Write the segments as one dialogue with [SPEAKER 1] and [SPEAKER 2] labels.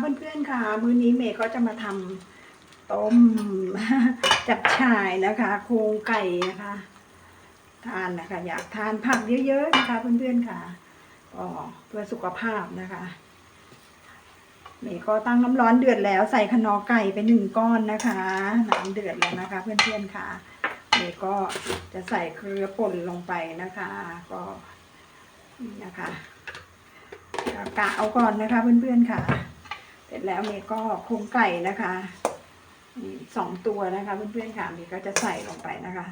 [SPEAKER 1] เพื่อนๆค่ะ มื้อนี้เมย์ก็จะมาทำต้มจับฉ่ายนะคะ โครงไก่นะคะ ทานนะคะ อยากทานผักเยอะๆนะคะเพื่อนๆค่ะก็เพื่อสุขภาพนะคะ เมย์ก็ตั้งน้ำร้อนเดือดแล้วใส่ขนอไก่ไปหนึ่งก้อนนะคะน้ำเดือดแล้วนะคะ เพื่อนๆค่ะเมย์ก็จะใส่เกลือป่นลงไปนะคะ ก็นี่นะคะกะเอาก่อนนะคะเพื่อนๆค่ะ เสร็จแล้วเมย์ก็โครงไก่นะคะสองตัวนะคะเพื่อนๆค่ะเมย์ก็จะใส่ลงไปนะคะ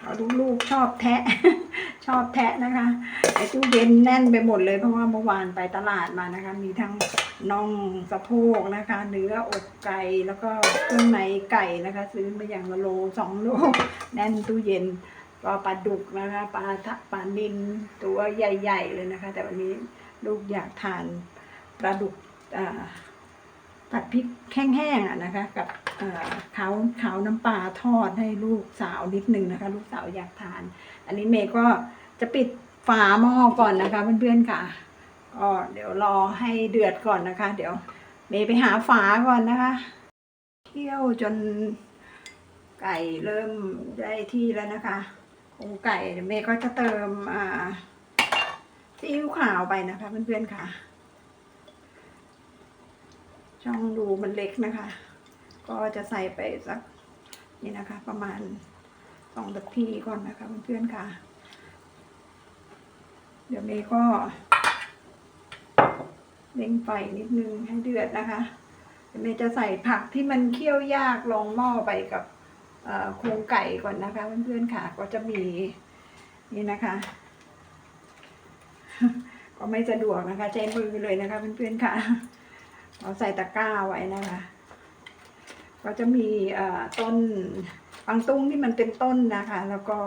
[SPEAKER 1] เอาลูกๆชอบแทะ ชอบแทะนะคะไอ้ตู้เย็นแน่นไปหมดเลยเพราะว่าเมื่อวานไปตลาดมานะคะ มีทั้งน่องสะโพกนะคะ เนื้ออกไก่แล้วก็เครื่องในไก่นะคะ ซื้อมาอย่างละโลสองโลแน่นตู้เย็นก็ปลาดุกนะคะปลาปลานินตัวใหญ่ ๆ เลยนะคะ แต่วันนี้ ลูกอยากทานปลาดุกผัดพริกแห้งๆอะนะคะ กับเอ่อขาวขาวน้ำปลาทอดให้ลูกสาวนิดนึงนะคะ ลูกสาวอยากทาน อันนี้เมย์ก็จะปิดฝาหม้อก่อนนะคะเพื่อนๆค่ะก็เดี๋ยวรอให้เดือดก่อนนะคะ เดี๋ยวเมย์ไปหาฝาก่อนนะคะเคี่ยวจนไก่เริ่มได้ที่แล้วนะคะโครงไก่เดี๋ยวเมย์ก็จะเติมอ่า ซีอิ๊วขาวไปนะคะ เพื่อนๆค่ะ ช่องรูมันเล็กนะคะ ก็จะใส่ไปสักนี่นะคะ ประมาณสองนาทีก่อนนะคะเพื่อนๆค่ะ เดี๋ยวเมย์ก็เล่งไฟนิดนึงให้เดือดนะคะเดี๋ยวเมย์จะใส่ผักที่มันเคี่ยวยากลงหม้อไปกับโครงไก่ก่อนนะคะเพื่อนๆค่ะ ก็จะมีนี่นะคะ ก็ไม่สะดวกนะคะ ใช้มือเลยนะคะเพื่อนๆค่ะเราใส่ตะกร้าไว้นะคะ ก็จะมีต้นปังตุ้งที่มันเป็นต้นนะคะ แล้วก็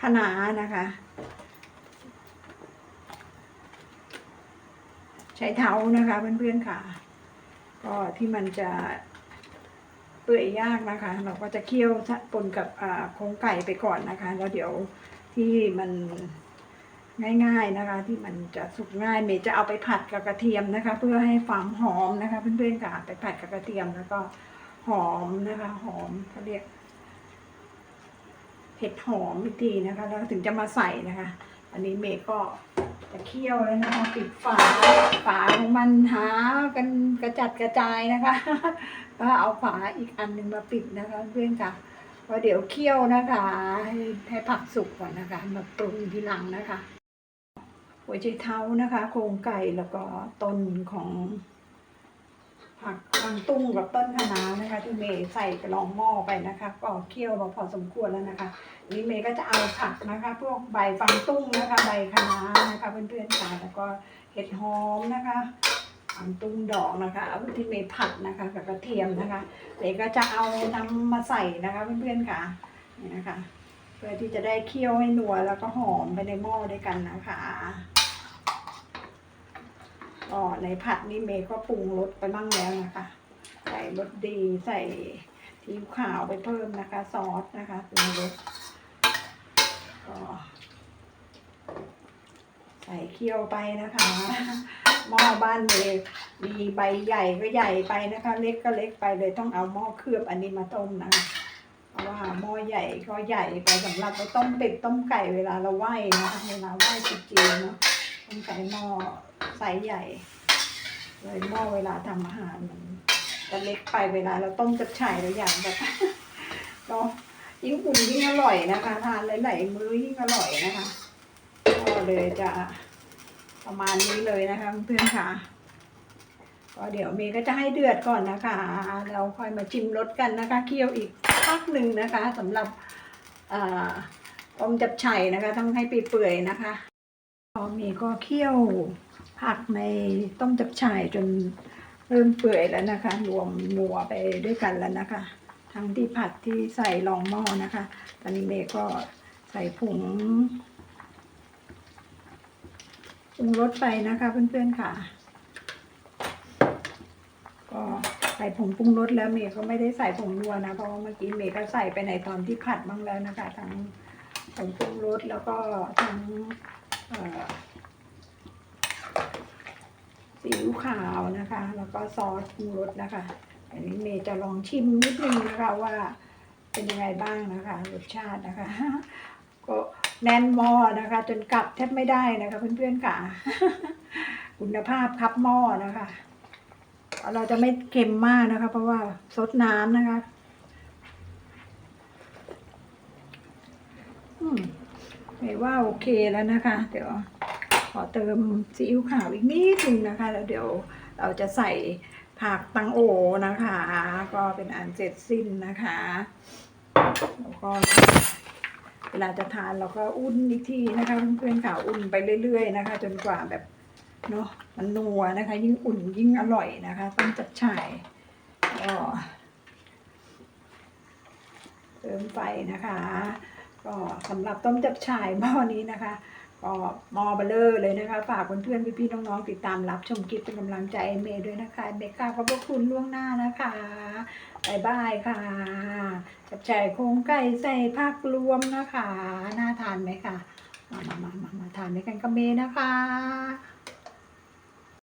[SPEAKER 1] คะน้านะคะ ใช้เท้านะคะเพื่อนๆค่ะ ก็ที่มันจะเปื่อยยากนะคะ เราก็จะเคี่ยวปนกับโครงไก่ไปก่อนนะคะ แล้วเดี๋ยว ที่มันง่ายๆนะคะ ที่มันจะสุกง่าย เมย์จะเอาไปผัดกับกระเทียมนะคะ เพื่อให้ความหอมนะคะ เพื่อนๆค่ะไปผัดกับกระเทียมแล้วก็หอมนะคะ หอมเขาเรียกเผ็ดหอมอีกทีนะคะ แล้วถึงจะมาใส่นะคะ อันนี้เมย์ก็จะเคี่ยวแล้วนะคะปิดฝาฝาของมันหากันกระจัดกระจายนะคะ ก็เอาฝาอีกอันหนึ่งมาปิดนะคะ เพื่อนค่ะ เพราะเดี๋ยวเคี่ยวนะคะ ให้ให้ผักสุกก่อนนะคะ มาปรุงทีหลังนะคะ หัวใจเท้านะคะ โครงไก่แล้วก็ต้นของผักบางตุ้งกับต้นคะน้านะคะ ที่เมย์ใส่กระลองหม้อไปนะคะ ก็เคี่ยวมาพอสมควรแล้วนะคะ นี่เมย์ก็จะเอาผักนะคะ พวกใบฟางตุ้งนะคะ ใบคะน้านะคะเพื่อนๆค่ะแล้วก็เห็ดหอมนะคะ ฟางตุ้งดอกนะคะเอาที่เมย์ผัดนะคะกับกระเทียมนะคะเมย์ก็จะเอาน้ำมาใส่นะคะเพื่อนๆค่ะนี่นะคะ เพื่อที่จะได้เคี่ยวให้นัวแล้วก็หอมไปในหม้อด้วยกันนะคะก็ในผัดนี่เมย์ก็ปรุงรสไปบ้างแล้วนะคะ ใส่รสดีใส่ซีอิ๊วขาวไปเพิ่มนะคะ ซอสนะคะปรุงรสก็ใส่เคี่ยวไปนะคะ หม้อบ้านเมย์มีใบใหญ่ก็ใหญ่ไปนะคะ เล็กก็เล็กไปเลยต้องเอาหม้อเคลือบอันนี้มาต้มนะคะเพราะว่าหม้อใหญ่ก็ใหญ่ไปสำหรับไปต้มเป็ดต้มไก่เวลาเราไหว้นะคะเวลาไหว้จุดจีนเนาะต้องใช้หม้อไซส์ใหญ่เลยหม้อเวลาทำอาหารมันจะเล็กไปเวลาเราต้มจับฉ่ายเราอยากแบบก็ยิ่งอุ่นยิ่งอร่อยนะคะ ทานหลายๆมื้อยิ่งอร่อยนะคะก็เลยจะ ประมาณนี้เลยนะคะเพื่อนๆค่ะ ก็เดี๋ยวเมย์ก็จะให้เดือดก่อนนะคะ เราค่อยมาชิมรสกันนะคะ เคี่ยวอีกพักหนึ่งนะคะสำหรับอ่าต้มจับไฉ่นะคะ ต้องให้เปื่อยนะคะพอเมย์ก็เคี่ยวผักในต้มจับไฉ่จนเริ่มเปื่อยแล้วนะคะ รวมนัวไปด้วยกันแล้วนะคะ ทั้งที่ผัดที่ใส่รองหม้อนะคะ ตอนนี้เมย์ก็ใส่ผง รงรสไปนะคะเพื่อนๆค่ะ ก็ใส่ผงปรุงรสแล้วเมย์ก็ไม่ได้ใส่ผงนัวนะ เพราะว่าเมื่อกี้เมย์ก็ใส่ไปในตอนที่ผัดบ้างแล้วนะคะ ทั้งผงปรุงรสแล้วก็ทั้งซีอิ๊วขาวนะคะ แล้วก็ซอสปรุงรสนะคะอันนี้เมย์จะลองชิมนิดนึงนะคะว่าเป็นยังไงบ้างนะคะรสชาตินะคะ ก็ แน่นหม้อนะคะ จนกลับแทบไม่ได้นะคะเพื่อนๆค่ะ คุณภาพครับหม้อนะคะ เราจะไม่เค็มมากนะคะ เพราะว่าซดน้ำนะคะอืมไม่ว่าโอเคแล้วนะคะ เดี๋ยวขอเติมซีอิ๊วขาวอีกนิดนึงนะคะ แล้วเดี๋ยวเราจะใส่ผักตังโอนะคะ ก็เป็นอันเสร็จสิ้นนะคะ แล้วก็ เวลาจะทานเราก็อุ่นอีกทีนะคะเพื่อนๆค่ะอุ่นไปเรื่อย ๆ นะคะ จนกว่าแบบเนาะมันนัวนะคะ ยิ่งอุ่นยิ่งอร่อยนะคะต้องจับฉ่ายก็เติมไฟนะคะ ก็สำหรับต้มจับฉ่ายหม้อนี้นะคะ ก็มอเบลเลอร์เลยนะคะ ฝากเพื่อนๆพี่ๆน้องๆติดตามรับชมคลิปเป็นกำลังใจเอเมย์ด้วยนะคะเมย์กาขอบพระคุณล่วงหน้านะคะบายบายค่ะจับฉ่ายโครงไก่ใส่ผักรวมนะคะ น่าทานไหมคะมามามามามาทานด้วยกันกับเมย์นะคะ